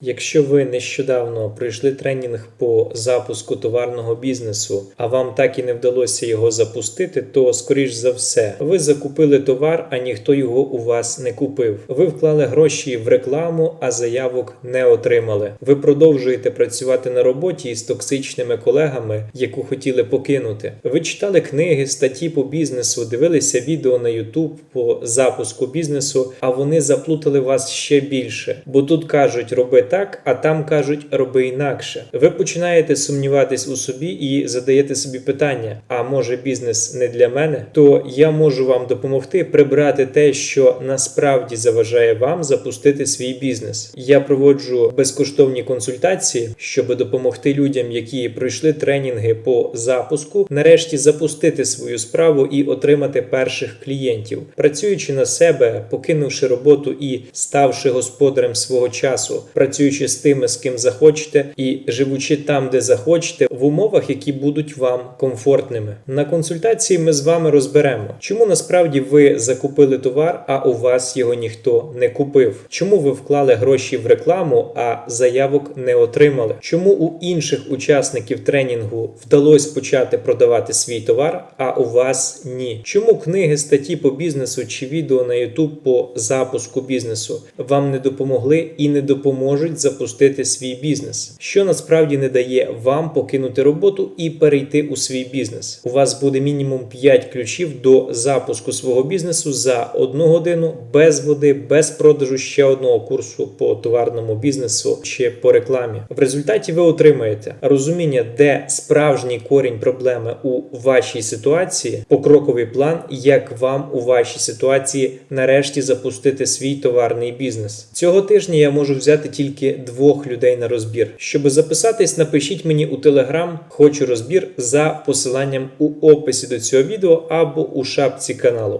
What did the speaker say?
Якщо ви нещодавно пройшли тренінг по запуску товарного бізнесу, а вам так і не вдалося його запустити, то скоріш за все ви закупили товар, а ніхто його у вас не купив. Ви вклали гроші в рекламу, а заявок не отримали. Ви продовжуєте працювати на роботі із токсичними колегами, яку хотіли покинути. Ви читали книги, статті по бізнесу, дивилися відео на YouTube по запуску бізнесу, а вони заплутали вас ще більше, бо тут кажуть роби так, а там кажуть роби інакше. Ви починаєте сумніватись у собі і задаєте собі питання: а може бізнес не для мене? То я можу вам допомогти прибрати те, що насправді заважає вам запустити свій бізнес. Я проводжу безкоштовні консультації, щоб допомогти людям, які пройшли тренінги по запуску, нарешті запустити свою справу і отримати перших клієнтів, працюючи на себе, покинувши роботу і ставши господарем свого часу, працюючи з тими, з ким захочете, і живучи там, де захочете, в умовах, які будуть вам комфортними. На консультації ми з вами розберемо, чому насправді ви закупили товар, а у вас його ніхто не купив. Чому ви вклали гроші в рекламу, а заявок не отримали? Чому у інших учасників тренінгу вдалося почати продавати свій товар, а у вас ні? Чому книги, статті по бізнесу чи відео на YouTube по запуску бізнесу вам не допомогли і не допоможуть запустити свій бізнес? Що насправді не дає вам покинути роботу і перейти у свій бізнес? У вас буде мінімум 5 ключів до запуску свого бізнесу за одну годину без води, без продажу ще одного курсу по товарному бізнесу чи по рекламі. В результаті ви отримаєте розуміння, де справжній корінь проблеми у вашій ситуації, покроковий план, як вам у вашій ситуації нарешті запустити свій товарний бізнес. Цього тижня я можу взяти тільки двох людей на розбір. Щоб записатись, напишіть мені у телеграм Хочу розбір за посиланням у описі до цього відео або у шапці каналу.